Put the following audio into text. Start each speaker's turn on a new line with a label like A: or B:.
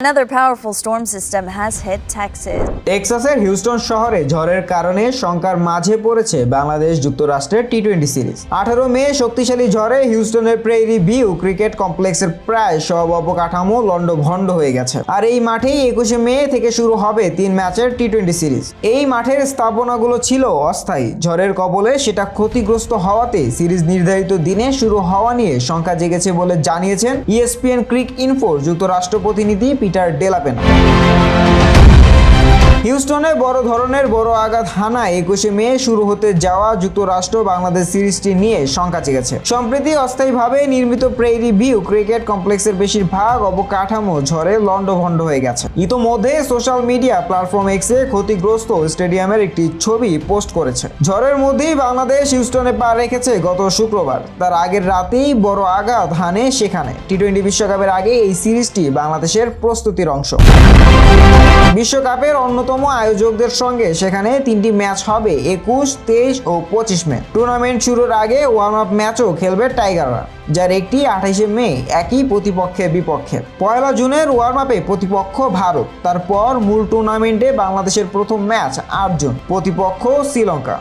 A: Another powerful storm system has hit Texas.
B: টেক্সাসের Houston শহরে ঝড়ের কারণে শঙ্কার মাঝে পড়েছে বাংলাদেশ যুক্তরাষ্ট্রের টি টোয়েন্টি সিরিজ। আঠারো মে শক্তিশালী ঝড়ে হিউস্টনের প্রেরি ভিউ ক্রিকেট কমপ্লেক্সের প্রায় সব অবকাঠামো লন্ডভন্ড হয়ে গেছে। আর এই মাঠেই একুশে মে থেকে শুরু হবে তিন ম্যাচের টি টোয়েন্টি সিরিজ। এই মাঠের স্থাপনাগুলো ছিল অস্থায়ী। ঝড়ের কবলে সেটা ক্ষতিগ্রস্ত হওয়াতে সিরিজ নির্ধারিত দিনে শুরু হওয়া নিয়ে শঙ্কা জেগেছে বলে জানিয়েছেন ইএসপিএন ক্রিক ইনফোর যুক্তরাষ্ট্র প্রতিনিধি পিটার ডেলাপেনা হিউস্টনে বড় ধরনের বড় আঘাত হানা একুশে মে শুরু হতে যাওয়া যুক্তরাষ্ট্র বাংলাদেশ সিরিজটি নিয়ে শঙ্কা জেগেছে। সম্প্রতি অস্থায়ীভাবে নির্মিত প্রেরি ভিউ ক্রিকেট কমপ্লেক্সের বেশিরভাগ অবকাঠামো ঝড়ে লন্ডভন্ড হয়ে গেছে। ইতোমধ্যে সোশ্যাল মিডিয়া প্ল্যাটফর্ম এক্সে ক্ষতিগ্রস্ত স্টেডিয়ামের একটি ছবি পোস্ট করেছে। ঝড়ের মধ্যেই বাংলাদেশ হিউস্টনে পা রেখেছে গত শুক্রবার। তার আগের রাতেই বড় আঘাত হানে সেখানে। টি টোয়েন্টি বিশ্বকাপের আগে এই সিরিজটি বাংলাদেশের প্রস্তুতির অংশ। বিশ্বকাপের অন্যতম আয়োজকদের সঙ্গে সেখানে তিনটি ম্যাচ হবে, একুশ, তেইশ ও পঁচিশ মে। টুর্নামেন্ট শুরুর আগে ওয়ার্ম আপ ম্যাচও খেলবে টাইগাররা, যার একটি আঠাইশে মে, একই প্রতিপক্ষের বিপক্ষে। পয়লা জুনের ওয়ার্ম আপে প্রতিপক্ষ ভারত, তারপর মূল টুর্নামেন্টে বাংলাদেশের প্রথম ম্যাচ আট জুন প্রতিপক্ষ শ্রীলঙ্কা।